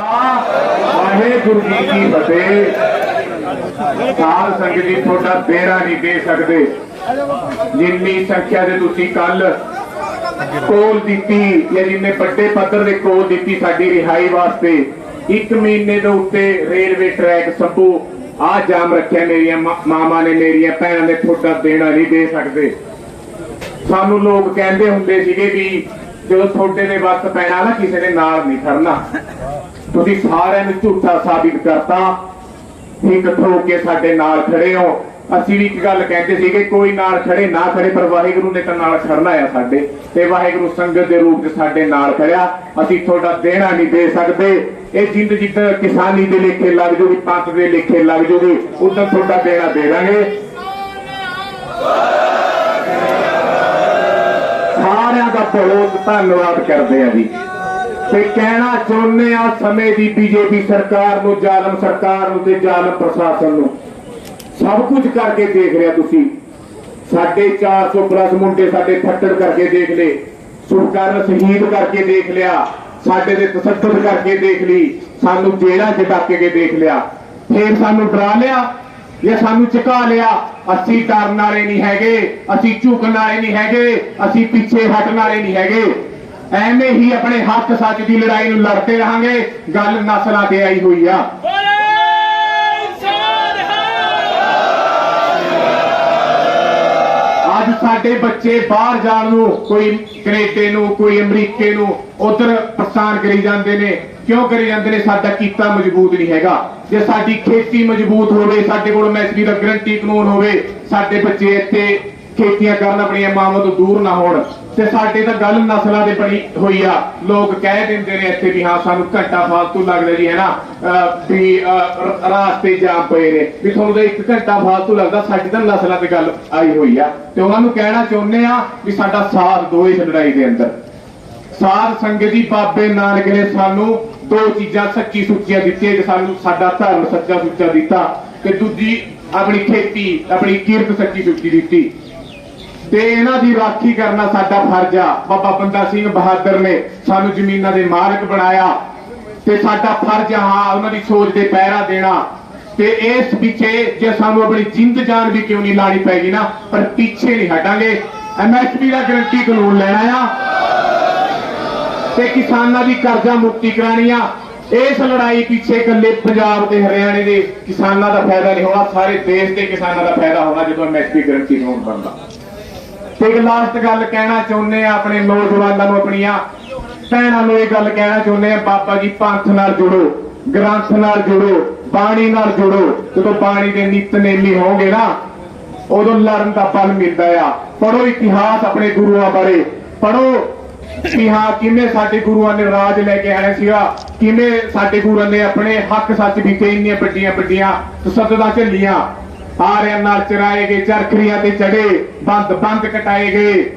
ਵਾਹਿਗੁਰੂ ਜੀ ਕੀ ਫਤਿਹ। ਸਾਧ ਸੰਗਤ ਜੀ, ਤੁਹਾਡਾ ਬੇੜਾ ਨਹੀਂ ਦੇ ਸਕਦੇ। ਜਿੰਨੀ ਸੰਖਿਆ ਦੇ ਤੁਸੀਂ ਕੱਲ ਕੋਲ ਦਿੱਤੀ, ਜਾਂ ਜਿੰਨੇ ਵੱਡੇ ਪੱਧਰ ਦੇ ਕੋਲ ਦਿੱਤੀ ਸਾਡੀ ਰਿਹਾਈ ਵਾਸਤੇ, ਇੱਕ ਮਹੀਨੇ ਦੇ ਉੱਤੇ ਰੇਲਵੇ ਟਰੈਕ ਸੰਭੂ ਆ ਜਾਮ ਰੱਖਿਆ ਮੇਰੀਆਂ ਮਾਮਾ ਨੇ, ਮੇਰੀਆਂ ਭੈਣਾਂ ਨੇ, ਤੁਹਾਡਾ ਦੇਣਾ ਨਹੀਂ ਦੇ ਸਕਦੇ। ਸਾਨੂੰ ਲੋਕ ਕਹਿੰਦੇ ਹੁੰਦੇ ਸੀਗੇ ਵੀ ਜਦੋਂ ਤੁਹਾਡੇ ਦੇ ਵਕਤ ਪੈਣਾ ਨਾ, ਕਿਸੇ ਦੇ ਨਾਲ ਨਹੀਂ ਖੜਨਾ। ਤੁਸੀਂ ਸਾਰਿਆਂ ਨੂੰ ਝੂਠਾ ਸਾਬਿਤ ਕਰਤਾ। ਠੀਕ ਹੋ ਕੇ ਸਾਡੇ ਨਾਲ ਖੜੇ ਹੋ। ਅਸੀਂ ਵੀ ਇੱਕ ਗੱਲ ਕਹਿੰਦੇ ਸੀਗੇ ਕੋਈ ਨਾਲ ਖੜੇ ਨਾ ਖੜੇ, ਪਰ ਵਾਹਿਗੁਰੂ ਨੇ ਤਾਂ ਨਾਲ ਖੜਨਾ ਆ ਸਾਡੇ। ਤੇ ਵਾਹਿਗੁਰੂ ਸੰਗਤ ਦੇ ਰੂਪ 'ਚ ਸਾਡੇ ਨਾਲ ਖੜਿਆ। ਅਸੀਂ ਤੁਹਾਡਾ ਦੇਣਾ ਨਹੀਂ ਦੇ ਸਕਦੇ। ਇਹ ਜਿੰਦ ਜਿੱਦ ਕਿਸਾਨੀ ਦੇ ਲੇਖੇ ਲੱਗ ਜੂਗੀ, ਪੰਥ ਦੇ ਲੇਖੇ ਲੱਗ ਜੂਗੀ, ਉਦੋਂ ਤੁਹਾਡਾ ਦੇਣਾ ਦੇ ਦਾਂਗੇ। ਸਾਰਿਆਂ ਦਾ ਬਹੁਤ ਧੰਨਵਾਦ ਕਰਦੇ ਆ ਜੀ। ਤੇ ਕਹਿਣਾ ਚਾਹੁੰਦੇ ਆ ਸਮੇਂ ਦੀ ਬੀਜੇਪੀ ਸਰਕਾਰ ਨੂੰ, ਜ਼ਾਲਮ ਸਰਕਾਰ ਨੂੰ ਤੇ ਜ਼ਾਲਮ ਪ੍ਰਸ਼ਾਸਨ ਨੂੰ। ਸਭ ਕੁਝ ਕਰਕੇ ਦੇਖ ਰਿਹਾ ਤੁਸੀਂ। ਸਾਡੇ 400 ਪਲੱਸ ਮੁੰਡੇ ਸਾਡੇ ਫੱਟੜ ਕਰਕੇ ਦੇਖ ਲਏ। ਸੁਖਕਰਨ ਸ਼ਹੀਦ ਕਰਕੇ ਦੇਖ ਲਿਆ। ਸਾਡੇ ਦੇ ਤਸੱਦਦ ਕਰਕੇ ਦੇਖ ਲਈ। ਸਾਨੂੰ ਜੇਲ੍ਹਾਂ 'ਚ ਡੱਕ ਕੇ ਦੇਖ ਲਿਆ। ਫੇਰ ਸਾਨੂੰ ਡਰਾ ਲਿਆ ਇਹ ਸਾਨੂੰ ਚੁਕਾ ਲਿਆ? ਅਸੀਂ ਡਰਨ ਵਾਲੇ ਨਹੀਂ ਹੈਗੇ। ਅਸੀਂ ਝੁਕਣ ਵਾਲੇ ਨਹੀਂ ਹੈਗੇ। ਅਸੀਂ ਪਿੱਛੇ ਹਟਣ ਵਾਲੇ ਨਹੀਂ ਹੈਗੇ। ਐਵੇਂ ਹੀ ਆਪਣੇ ਹੱਕ ਸੱਚ ਦੀ ਲੜਾਈ ਨੂੰ ਲੜਦੇ ਰਹਾਂਗੇ। ਗੱਲ ਨਸਲਾਂ ਤੇ ਆਈ ਹੋਈ ਆ। ਅੱਜ ਸਾਡੇ ਬੱਚੇ ਬਾਹਰ ਜਾਣ ਨੂੰ ਕੋਈ ਕੈਨੇਡਾ ਨੂੰ ਕੋਈ ਅਮਰੀਕੇ ਨੂੰ ਉਧਰ ਪ੍ਰਸਥਾਨ ਕਰੀ ਜਾਂਦੇ ਨੇ। ਕਿਉਂ ਕਰੀ ਜਾਂਦੇ ਨੇ? ਸਾਡਾ ਕੀਤਾ ਮਜ਼ਬੂਤ ਨਹੀਂ ਹੈਗਾ। ਜੇ ਸਾਡੀ ਖੇਤੀ ਮਜ਼ਬੂਤ ਹੋਵੇ ਸਾਡੇ ਕੋਲ ਮੈਸਰੀ ਦਾ ਗਰੰਟੀ ਕਾਨੂੰਨ ਹੋਵੇ ਸਾਡੇ ਬੱਚੇ ਇੱਥੇ ਖੇਤੀਆਂ ਕਰਨ ਆਪਣੀਆਂ ਮਾਵਾਂ ਤੋਂ ਦੂਰ ਨਾ ਹੋਣ। ਤੇ ਸਾਡੇ ਤਾਂ ਗੱਲ ਨਸਲਾਂ ਦੇ ਬਣੀ ਹੋਈ ਆ। ਲੋਕ ਕਹਿ ਦਿੰਦੇ ਨੇ ਇੱਥੇ ਵੀ ਹਾਂ, ਸਾਨੂੰ ਘੰਟਾ ਫਾਲਤੂ ਲੱਗਦਾ ਜੀ ਹੈ ਨਾ ਵੀ ਰਾਸਤੇ ਜਾਮ ਪਏ ਨੇ। ਵੀ ਤੁਹਾਨੂੰ ਤਾਂ ਇੱਕ ਘੰਟਾ ਫਾਲਤੂ ਲੱਗਦਾ, ਸਾਡੀ ਤਾਂ ਨਸਲਾਂ ਤੇ ਗੱਲ ਆਈ ਹੋਈ ਆ। ਤੇ ਉਹਨਾਂ ਨੂੰ ਕਹਿਣਾ ਚਾਹੁੰਦੇ ਆ ਵੀ ਸਾਡਾ ਸਾਥ ਦਿਓ ਇਸ ਲੜਾਈ ਦੇ ਅੰਦਰ। ਸਾਧ ਸੰਗਤ ਦੀ ਬਾਬੇ ਨਾਨਕ ਨੇ ਸਾਨੂੰ ਦੋ ਚੀਜ਼ਾਂ ਸੱਚੀ ਸੁੱਚੀਆਂ ਦਿੱਤੀਆਂ। ਕਿ ਸਾਨੂੰ ਸਾਡਾ ਧਰਮ ਸੱਚਾ ਸੁੱਚਾ ਦਿੱਤਾ ਤੇ ਦੂਜੀ ਆਪਣੀ ਖੇਤੀ, ਆਪਣੀ ਕਿਰਤ ਸੱਚੀ ਸੁੱਚੀ ਦਿੱਤੀ। ਤੇ ਇਹਨਾਂ ਦੀ ਰਾਖੀ ਕਰਨਾ ਸਾਡਾ ਫਰਜ਼ ਆ। ਬਾਬਾ ਬੰਦਾ ਸਿੰਘ ਬਹਾਦਰ ਨੇ ਸਾਨੂੰ ਜ਼ਮੀਨਾਂ ਦੇ ਮਾਲਕ ਬਣਾਇਆ ਤੇ ਸਾਡਾ ਫਰਜ਼ ਆ ਉਹਨਾਂ ਦੀ ਸੋਚ ਤੇ ਪਹਿਰਾ ਦੇਣਾ। ਤੇ ਇਸ ਪਿੱਛੇ ਜੇ ਸਾਨੂੰ ਆਪਣੀ ਜਿੰਦ ਜਾਨ ਵੀ ਕਿਉਂ ਨਹੀਂ ਲਾਣੀ ਪੈਗੀ ਨਾ, ਪਰ ਪਿੱਛੇ ਨਹੀਂ ਹਟਾਂਗੇ। ਐਮਐਸਪੀ ਦਾ ਗਰੰਟੀ ਕਾਨੂੰਨ ਲੈਣਾ ਆ। ਤੇ ਕਿਸਾਨਾਂ ਦੀ ਕਰਜ਼ਾ ਮੁਕਤੀ ਕਰਾਣੀ ਆ। ਇਸ ਲੜਾਈ ਪਿੱਛੇ ਇਕੱਲੇ ਪੰਜਾਬ ਤੇ ਹਰਿਆਣੇ ਦੇ ਕਿਸਾਨਾਂ ਦਾ ਫਾਇਦਾ ਨਹੀਂ ਹੋਣਾ, ਸਾਰੇ ਦੇਸ਼ ਦੇ ਕਿਸਾਨਾਂ ਦਾ ਫਾਇਦਾ ਹੋਣਾ ਜਦੋਂ ਐਮਐਸਪੀ ਗਰੰਟੀ ਕਾਨੂੰਨ ਬਣਦਾ। ਤੇ ਇੱਕ ਲਾਸਟ ਗੱਲ ਕਹਿਣਾ ਚਾਹੁੰਦੇ ਆ ਆਪਣੇ ਨੌਜਵਾਨਾਂ ਨੂੰ ਆਪਣੀਆਂ। ਭੈਣਾਂ ਨੂੰ ਇਹ ਗੱਲ ਕਹਿਣਾ ਚਾਹੁੰਦੇ ਆ, ਬਾਬਾ ਜੀ ਪੰਥ ਨਾਲ ਜੁੜੋ, ਗ੍ਰੰਥ ਨਾਲ ਜੁੜੋ, ਬਾਣੀ ਨਾਲ ਜੁੜੋ। ਜਦੋਂ ਬਾਣੀ ਦੇ ਨਿਤਨੇਮੀ ਹੋਵੋਗੇ ਨਾ, ਉਦੋਂ ਲੜਨ ਦਾ ਫਲ ਮਿਲਦਾ ਆ। ਪੜੋ ਇਤਿਹਾਸ ਆਪਣੇ ਗੁਰੂਆਂ ਬਾਰੇ। ਪੜੋ ਕਿ ਹਾਂ, ਕਿਵੇਂ ਸਾਡੇ ਗੁਰੂਆਂ ਨੇ ਰਾਜ ਲੈ ਕੇ ਆਇਆ ਸੀਗਾ, ਕਿਵੇਂ ਸਾਡੇ ਗੁਰੂਆਂ ਨੇ ਆਪਣੇ ਹੱਕ ਸੱਚ ਵੀ ਇੰਨੀਆਂ ਵੱਡੀਆਂ ਵੱਡੀਆਂ ਤਸੱਦਦਾਂ ਝੱਲੀਆਂ। ਆਰਿਆਂ ਨਾਲ ਚਰਾਏ ਗਏ ਚਰਖੜੀਆਂ ਤੇ ਚੜੇ, ਬੰਦ ਬੰਦ ਕਟਾਏ ਗਏ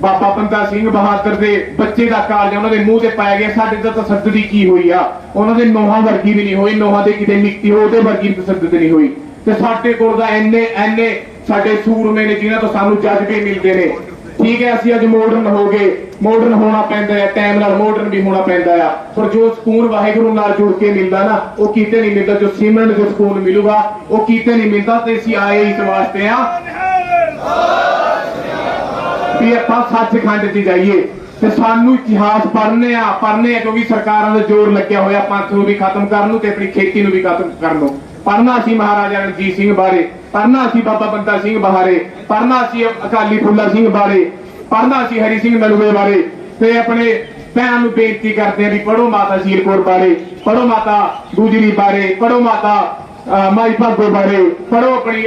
ਬਾਬਾ ਬੰਦਾ ਸਿੰਘ ਬਹਾਦਰ ਦੇ ਬੱਚੇ ਦਾ ਕਾਲਜ ਉਹਨਾਂ ਦੇ ਮੂੰਹ ਤੇ ਪਾਇਆ ਗਿਆ, ਸਾਡੇ ਤਾਂ ਤਸੱਦਦੀ ਕੀ ਹੋਈ ਆ? ਉਹਨਾਂ ਦੇ ਨੋਹਾਂ ਵਰਗੀ ਵੀ ਨਹੀਂ ਹੋਈ, ਨੋਹਾਂ ਦੇ ਕਿਤੇ ਨਿਕਤੀ ਹੋ, ਉਹਦੇ ਵਰਗੀ ਤਸੱਦਦ ਨਹੀਂ ਹੋਈ। ਤੇ ਸਾਡੇ ਕੋਲ ਦਾ ਐਨੇ ਐਨੇ ਸਾਡੇ ਸੂਰਮੇ ਨੇ ਜਿਨ੍ਹਾਂ ਤੋਂ ਸਾਨੂੰ ਜੱਜ ਜਜ਼ਬੇ ਮਿਲਦੇ ਨੇ। ਠੀਕ ਹੈ, ਅਸੀਂ ਅੱਜ ਮਾਡਰਨ ਹੋ ਗਏ। ਮਾਡਰਨ ਹੋਣਾ ਪੈਂਦਾ ਹੈ ਟਾਈਮ ਨਾਲ ਮਾਡਰਨ ਵੀ ਹੋਣਾ ਪੈਂਦਾ ਆ ਪਰ ਜੋ ਸਕੂਨ ਵਾਹਿਗੁਰੂ ਨਾਲ ਜੁੜ ਕੇ ਮਿਲਦਾ ਨਾ, ਉਹ ਕਿਤੇ ਨਹੀਂ ਮਿਲਦਾ, ਜੋ ਸਿਮਰਨ ਜੋ ਸਕੂਨ ਮਿਲੂਗਾ, ਉਹ ਕਿਤੇ ਨਹੀਂ ਮਿਲਦਾ, ਤੇ ਅਸੀਂ ਆਏ ਇਸ ਵਾਸਤੇ ਆ ਵੀ ਆਪਾਂ ਸੱਚਖੰਡ 'ਚ ਜਾਈਏ, ਤੇ ਸਾਨੂੰ ਇਤਿਹਾਸ ਪੜ੍ਹਨੇ ਆ ਪੜ੍ਹਨੇ ਆ, ਕਿਉਂਕਿ ਸਰਕਾਰਾਂ ਦਾ ਜ਼ੋਰ ਲੱਗਿਆ ਹੋਇਆ, ਪੰਥ ਨੂੰ ਵੀ ਖਤਮ ਕਰਨ ਨੂੰ ਤੇ ਆਪਣੀ ਖੇਤੀ ਨੂੰ ਵੀ ਖਤਮ ਕਰਨ ਨੂੰ। ਪੜ੍ਹਨਾ ਸੀ ਮਹਾਰਾਜਾ ਰਣਜੀਤ ਸਿੰਘ ਬਾਰੇ, ਪੜ੍ਹਨਾ ਸੀ ਬਾਬਾ ਬੰਦਾ ਸਿੰਘ ਬਾਰੇ ਪੜ੍ਹਨਾ ਸੀ ਅਕਾਲੀ ਫੁੱਲਾ ਸਿੰਘ ਬਾਰੇ ਪੜ੍ਹਨਾ ਸੀ ਹਰੀ ਸਿੰਘ ਨਲੂਏ ਬਾਰੇ ਤੇ ਆਪਣੇ ਭੈਣ ਨੂੰ ਬੇਨਤੀ ਕਰਦੇ ਆ ਵੀ ਪੜੋ ਮਾਤਾ ਸ਼ੀਰ ਬਾਰੇ ਪੜੋ ਮਾਤਾ ਗੁਜਰੀ ਬਾਰੇ ਪੜੋ ਮਾਤਾ ਮਾਈ ਭਾਗੋ ਬਾਰੇ ਪੜੋ ਆਪਣੀ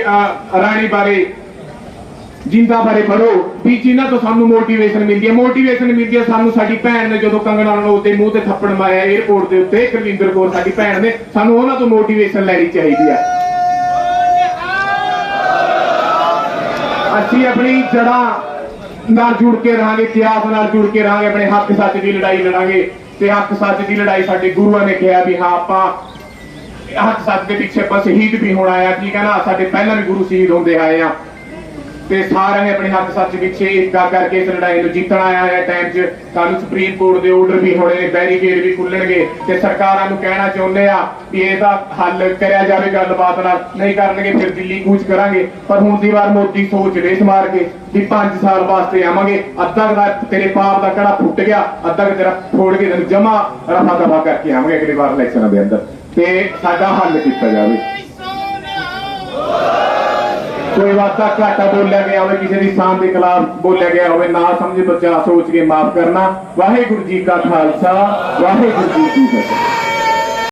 ਰਾਣੀ ਬਾਰੇ, ਜਿੰਦਾ ਬਾਰੇ ਪੜੋ ਵੀ ਜਿਨ੍ਹਾਂ ਤੋਂ ਸਾਨੂੰ ਮੋਟੀਵੇਸ਼ਨ ਮਿਲਦੀ ਹੈ ਮੋਟੀਵੇਸ਼ਨ ਮਿਲਦੀ ਹੈ ਸਾਨੂੰ ਸਾਡੀ ਭੈਣ ਨੇ ਜਦੋਂ ਕੰਗਣਾ ਨੂੰ ਉੱਤੇ ਮੂੰਹ ਤੇ ਥੱਪੜ ਮਾਰਿਆ 에어ਪੋਰਟ ਦੇ ਉੱਤੇ ਕਰਵਿੰਦਰ ਕੌਰ ਸਾਡੀ ਭੈਣ ਨੇ, ਸਾਨੂੰ ਉਹਨਾਂ ਤੋਂ ਮੋਟੀਵੇਸ਼ਨ ਲੈਣੀ ਚਾਹੀਦੀ ਹੈ ਅਸੀਂ ਆਪਣੀ ਜੜਾਂ ਨਾਲ ਜੁੜ ਕੇ ਰਹਾਂਗੇ, ਇਤਿਹਾਸ ਨਾਲ ਜੁੜ ਕੇ ਰਹਾਂਗੇ, ਆਪਣੇ ਹੱਕ ਸੱਚ ਦੀ ਲੜਾਈ ਲੜਾਂਗੇ। ਤੇ ਹੱਕ ਸੱਚ ਦੀ ਲੜਾਈ ਸਾਡੇ ਗੁਰੂਆਂ ਨੇ ਕਿਹਾ ਵੀ ਹਾਂ, ਆਪਾਂ ਹੱਕ ਸੱਚ ਦੇ ਪਿੱਛੇ ਆਪਾਂ ਸ਼ਹੀਦ ਵੀ ਹੋਣਾ ਆ। ਠੀਕ ਹੈ ਨਾ? ਸਾਡੇ ਪਹਿਲਾਂ ਵੀ ਗੁਰੂ ਸ਼ਹੀਦ ਹੁੰਦੇ ਆਏ ਆ। ਤੇ ਸਾਰਿਆਂ ਨੇ ਆਪਣੇ ਹੱਥ ਸੱਚ ਪਿੱਛੇ ਇੱਕਾ ਕਰਕੇ ਇਸ ਲੜਾਈ ਨੂੰ ਜਿੱਤਣਾ ਆਇਆ ਹੈ। ਟਾਈਮ 'ਚ ਸਾਨੂੰ ਸੁਪਰੀਮ ਕੋਰਟ ਦੇ ਆਰਡਰ ਵੀ ਹੋਣੇ ਨੇ ਬੈਰੀਕੇਡ ਵੀ ਖੁੱਲਣਗੇ ਤੇ ਸਰਕਾਰਾਂ ਨੂੰ ਕਹਿਣਾ ਚਾਹੁੰਦੇ ਆ ਕਿ ਇਹਦਾ ਹੱਲ ਕਰਿਆ ਜਾਵੇ, ਗੱਲਬਾਤ ਨਾਲ। ਨਹੀਂ ਕਰਨਗੇ ਫਿਰ ਦਿੱਲੀ ਕੂਚ ਕਰਾਂਗੇ। ਪਰ ਹੁਣ ਦੀ ਵਾਰ ਮੋਦੀ ਸੋਚ ਰੇਸ ਮਾਰ ਕੇ ਵੀ 5 ਸਾਲ ਵਾਸਤੇ ਆਵਾਂਗੇ। ਅੱਧਾ ਦਾ ਤੇਰੇ ਪਾਪ ਦਾ ਕੜਾ ਫੁੱਟ ਗਿਆ, ਅੱਧਾ ਤੇਰਾ ਫੋੜ ਕੇ ਤੈਨੂੰ ਜਮਾ ਰਫਾ ਦਫਾ ਕਰਕੇ ਆਵਾਂਗੇ ਅਗਲੀ ਵਾਰ ਇਲੈਕਸ਼ਨਾਂ ਦੇ ਅੰਦਰ। ਤੇ ਸਾਡਾ ਹੱਲ ਕੀਤਾ ਜਾਵੇ। ਕੋਈ ਵਾਸਤਾ ਘਾਟਾ ਬੋਲਿਆ ਗਿਆ ਹੋਵੇ, ਕਿਸੇ ਦੀ ਸ਼ਾਨ ਦੇ ਖਿਲਾਫ ਬੋਲਿਆ ਗਿਆ ਹੋਵੇ, ਨਾ ਸਮਝ ਬੱਚਾ ਸੋਚ ਕੇ ਮਾਫ ਕਰਨਾ। ਵਾਹਿਗੁਰੂ ਜੀ ਕਾ ਖਾਲਸਾ, ਵਾਹਿਗੁਰੂ ਜੀ ਕੀ ਫਤਿਹ।